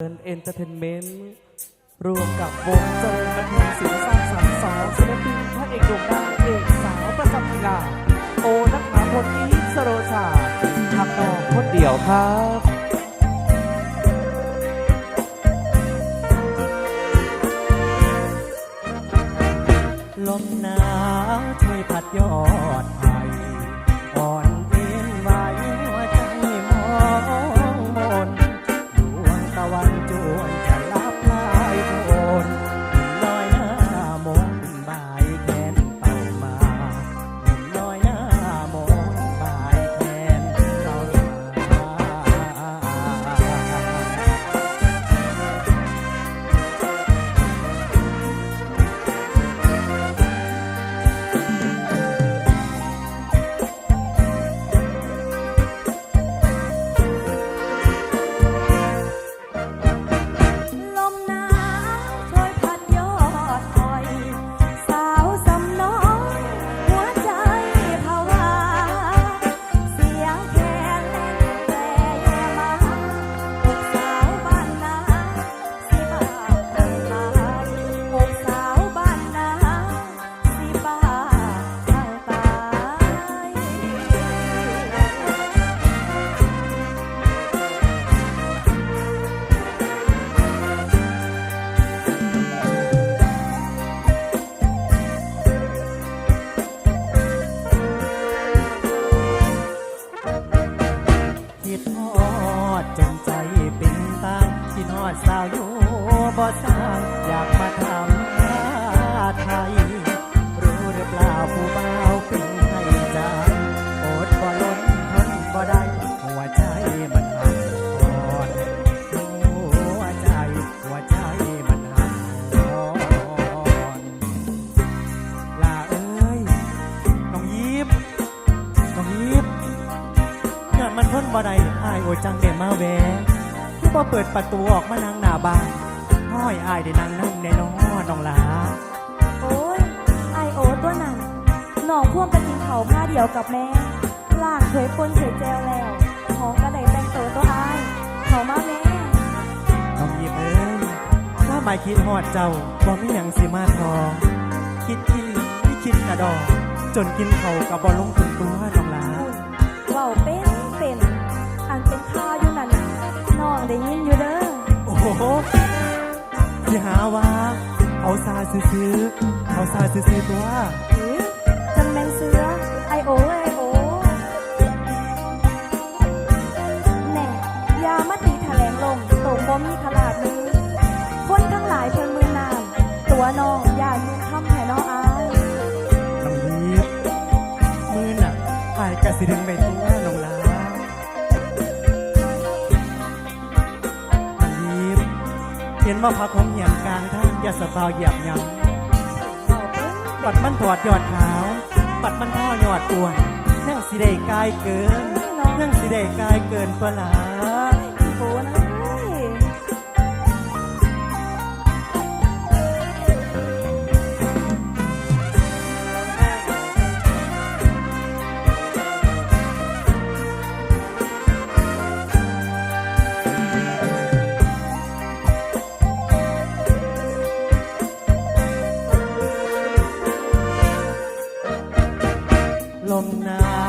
เดินเอนเตอร์เทนเมนต์รวมกับวงเจริญบันเทิงศิลป์สร้างสรรค์สองศิลปินพระเอกโด่งดังเอกสาวประจำกีฬาโอนักหาพลอีฟสโรชาทำนองคนเดียวครับลมหนาวช่วยพัดยอ อดสาวอยู่บ่สางอยากมาทำหน้าไทย รู้หรือเปล่าผู้บ่าวเป็นให้จางอดบ่ล้นทนบ่ได้ หัวใจมันหันอ่อนหัวใจหัวใจมันหันอ่อนลาเอ้ยน้องยิบน้องยิบเงื่อนมันทนบ่ได้อายโอจังเดมาแวะคือ บ่เปิดประตูออกมานั่งหน้าบ้านห้อยอายได้นั่งนั่งในน้องน้องหลาโอ้ยไอโอตัวนั้นน้องพ่วงกันกินเขาวผ้าเดียวกับแม่ล่างเคยปนเคยแจวแล้วของกระไดแต่งตัวตัวอายเขามาแม่น้องยิบเอ้ยถ้าหมายคิดฮอดเจ้าบ่มีหยังสิมาทอคิดที่ไม่คิดกระดอกจนกินเขาวกับบ่ลงถึงตัวน้องหลา ได้ยินอยู่เด้อ โอ้โหที่หาว่า เอาซาซื้อๆเอาซาซื้อๆตัวหรือจังแมนเสือไอโอไอโอแน่อยามาตีแถลงลงโตบ่มีขลาดมือคนทั้งหลายเพิ่นมือนาม ตัวน้องอย่ายุ่งคำให้น้องอายน้องยิบมือน่ะอายกะสิดึงไปตัว ห็นว่าพักของเหี่ยงกลางทางอย่าสะเปาเหยียบยำปัดมันถอดยอดขาว ปัดมันท่อยอดอ้วนนั่งสิได้กายเกินนั่งสิได้กายเกินเปล่า ลมหนาว